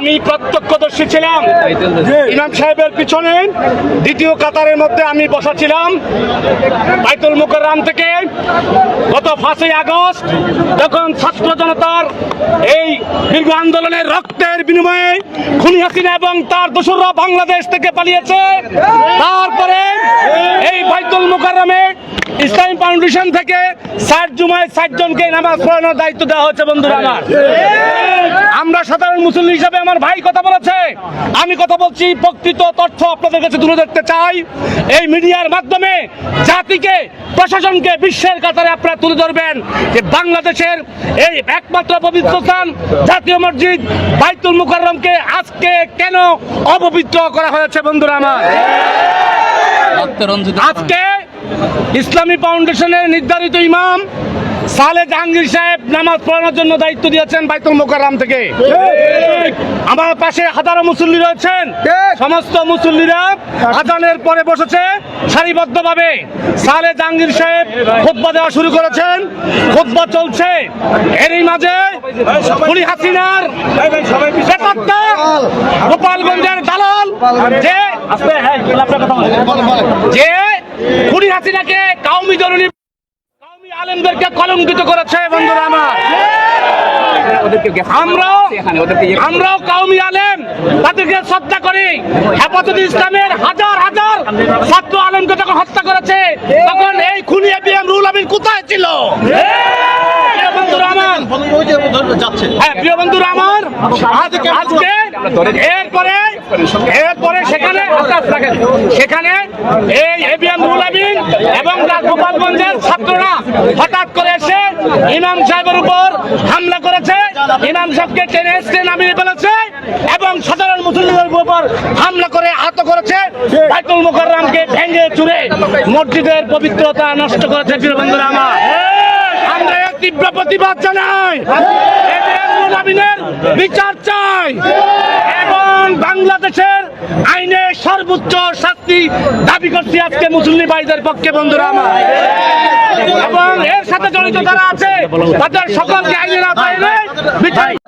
আমি প্রত্যক্ষদর্শী ছিলাম। ইমাম সাহেবের পিছনে, দ্বিতীয় কাতারের মধ্যে আমি বসা ছিলাম। বাইতুল মুকাররাম থেকে গত পাঁচই আগস্ট যখন ছাত্র জনতার এই দীর্ঘ আন্দোলনের রক্তের বিনিময়ে খুনি হাসিনা এবং তার দোসররা বাংলাদেশ থেকে পালিয়েছে তারপরে এই বাইতুল মুকাররমে ইসলামী ফাউন্ডেশন থেকে ষাট জুমায় ষাট জনকে নামাজ পড়ানোর দায়িত্ব দেওয়া হচ্ছে বন্ধুরা আমার। আমরা সাধারণ মুসলিম হিসাবে আমার ভাই কথা বলেছে। আমি কথা বলছি প্রকৃত তথ্য আপনাদের কাছে তুলে ধরতে চাই। এই মিডিয়ার মাধ্যমে জাতিকে প্রশাসনকে বিশ্বের কাতারে আপনারা তুলে ধরবেন যে বাংলাদেশের এই একমাত্র পবিত্র স্থান জাতীয় মসজিদ বাইতুল মুকাররমকে আজকে কেন অপবিত্র করা হয়েছে বন্ধুরা আমার? আজকে ইসলামী ফাউন্ডেশনের নির্ধারিত ইমাম সালে জাহাঙ্গীর সাহেব নামাজ পড়ানোর জন্য দায়িত্ব দিয়েছেন বাইতুল মোকাররাম থেকে। আমার পাশে হাজারো মুসল্লি রয়েছেন। সমস্ত মুসল্লিরা আজানের পরে বসেছে সারিবদ্ধভাবে। সালে জাহাঙ্গীর সাহেব খুতবা দেওয়া শুরু করেছেন। খুতবা চলছে। এরই মাঝে পুলি হাসিনার গোপালগঞ্জের দালাল যে যে খুনি হাসিনাকে কাউমি জরুরি কাউমি আলেমদেরকে কলঙ্কিত করেছে বন্ধুরা আমার। আমরাও আমরাও কাউমি আলেম তাদেরকে শ্রদ্ধা করি। হেফাজত ইসলামের হাজার হাজার ছাত্র আলেমকে যখন হত্যা করেছে তখন এই খুনি এবিএম রুল আমিন কোথায় ছিল? প্রিয় বন্ধুরা আমার হ্যাঁ প্রিয় বন্ধুরা আমার। আজকে এরপরে এরপরে সেখানে। সেখানে এই এবিএম রুল আমিন এবং গোপালগঞ্জের ছাত্ররা হঠাৎ করে এসে ইমাম সাহেবের উপর হামলা করেছে। ইমাম সাহেবকে টেনে এসে নামিয়ে ফেলেছে এবং সাধারণ মুসলিমদের উপর হামলা করে আহত করেছে। বাইতুল মুকাররামকে ভেঙে চুরে মসজিদের পবিত্রতা নষ্ট করেছে বন্ধুরা আমার। আমরা তীব্র প্রতিবাদ জানাই। বিচার চাই এবং বাংলাদেশের আইনের সর্বোচ্চ শাস্তি দাবি করছি আজকে মুসলিম ভাইদের পক্ষে, বন্ধুরা আমার। এবং এর সাথে জড়িত যারা আছে, তাদের সকলকে আইনের আওতায়